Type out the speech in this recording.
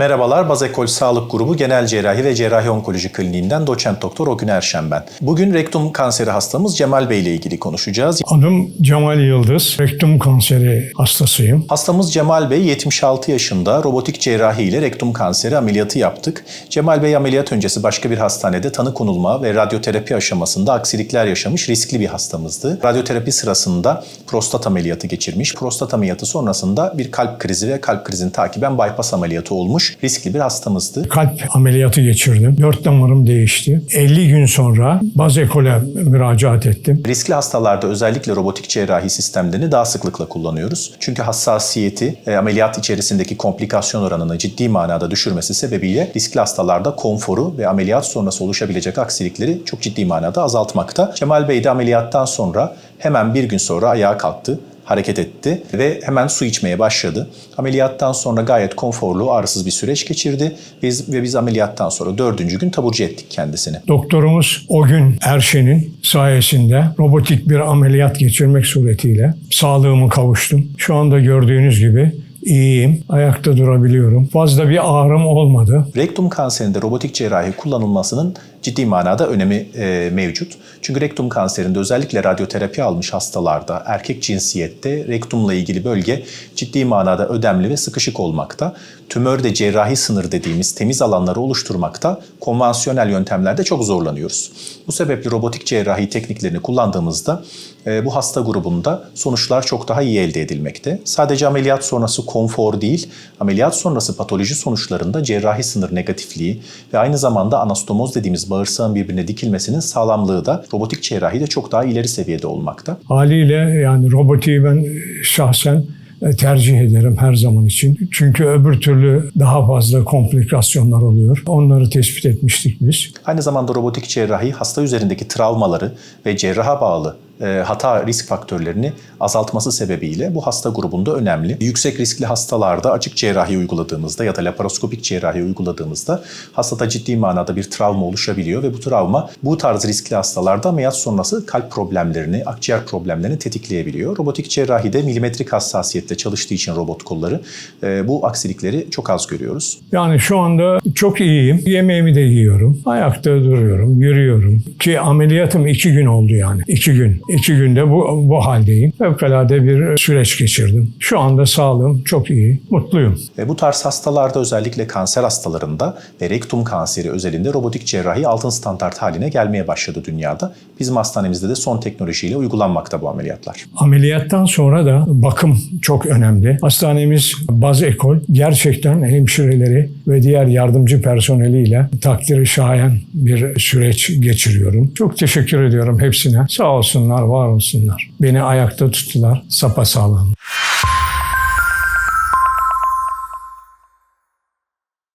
Merhabalar, Bazekol Sağlık Grubu Genel Cerrahi ve Cerrahi Onkoloji Kliniğinden doçent doktor Ogün Erşen ben. Bugün rektum kanseri hastamız Cemal Bey ile ilgili konuşacağız. Adım Cemal Yıldız. Rektum kanseri hastasıyım. Hastamız Cemal Bey 76 yaşında robotik cerrahi ile rektum kanseri ameliyatı yaptık. Cemal Bey ameliyat öncesi başka bir hastanede tanı konulma ve radyoterapi aşamasında aksilikler yaşamış riskli bir hastamızdı. Radyoterapi sırasında prostat ameliyatı geçirmiş. Prostat ameliyatı sonrasında bir kalp krizi ve kalp krizini takiben bypass ameliyatı olmuş riskli bir hastamızdı. Kalp ameliyatı geçirdim. Dört damarım değişti. 50 gün sonra Bazekole müracaat ettim. Riskli hastalarda özellikle robotik cerrahi sistemlerini daha sıklıkla kullanıyoruz. Çünkü hassasiyeti e, ameliyat içerisindeki komplikasyon oranını ciddi manada düşürmesi sebebiyle riskli hastalarda konforu ve ameliyat sonrası oluşabilecek aksilikleri çok ciddi manada azaltmakta. Cemal Bey de ameliyattan sonra hemen bir gün sonra ayağa kalktı hareket etti ve hemen su içmeye başladı. Ameliyattan sonra gayet konforlu, ağrısız bir süreç geçirdi. Biz ve biz ameliyattan sonra dördüncü gün taburcu ettik kendisini. Doktorumuz o gün Erşen'in sayesinde robotik bir ameliyat geçirmek suretiyle sağlığımı kavuştum. Şu anda gördüğünüz gibi iyiyim. Ayakta durabiliyorum. Fazla bir ağrım olmadı. Rektum kanserinde robotik cerrahi kullanılmasının ciddi manada önemi e, mevcut. Çünkü rektum kanserinde özellikle radyoterapi almış hastalarda erkek cinsiyette rektumla ilgili bölge ciddi manada ödemli ve sıkışık olmakta. Tümörde cerrahi sınır dediğimiz temiz alanları oluşturmakta konvansiyonel yöntemlerde çok zorlanıyoruz. Bu sebeple robotik cerrahi tekniklerini kullandığımızda e, bu hasta grubunda sonuçlar çok daha iyi elde edilmekte. Sadece ameliyat sonrası konfor değil, ameliyat sonrası patoloji sonuçlarında cerrahi sınır negatifliği ve aynı zamanda anastomoz dediğimiz bağırsağın birbirine dikilmesinin sağlamlığı da robotik cerrahide çok daha ileri seviyede olmakta. Haliyle yani robotiği ben şahsen e, tercih ederim her zaman için. Çünkü öbür türlü daha fazla komplikasyonlar oluyor. Onları tespit etmiştik biz. Aynı zamanda robotik cerrahi hasta üzerindeki travmaları ve cerraha bağlı hata risk faktörlerini azaltması sebebiyle bu hasta grubunda önemli. Yüksek riskli hastalarda açık cerrahi uyguladığımızda ya da laparoskopik cerrahi uyguladığımızda hastada ciddi manada bir travma oluşabiliyor ve bu travma bu tarz riskli hastalarda ameliyat sonrası kalp problemlerini, akciğer problemlerini tetikleyebiliyor. Robotik cerrahide milimetrik hassasiyetle çalıştığı için robot kolları e, bu aksilikleri çok az görüyoruz. Yani şu anda çok iyiyim. Yemeğimi de yiyorum. Ayakta duruyorum, yürüyorum. Ki ameliyatım iki gün oldu yani. İki gün. İki günde bu, bu haldeyim. Fevkalade bir süreç geçirdim. Şu anda sağlığım çok iyi. Mutluyum. Ve bu tarz hastalarda özellikle kanser hastalarında ve rektum kanseri özelinde robotik cerrahi altın standart haline gelmeye başladı dünyada. Bizim hastanemizde de son teknolojiyle uygulanmakta bu ameliyatlar. Ameliyattan sonra da bakım çok önemli. Hastanemiz Baz Ekol gerçekten hemşireleri ve diğer yardımcı personeliyle takdiri şayan bir süreç geçiriyorum. Çok teşekkür ediyorum hepsine. Sağ olsunlar, var olsunlar. Beni ayakta tuttular, sapasağlam.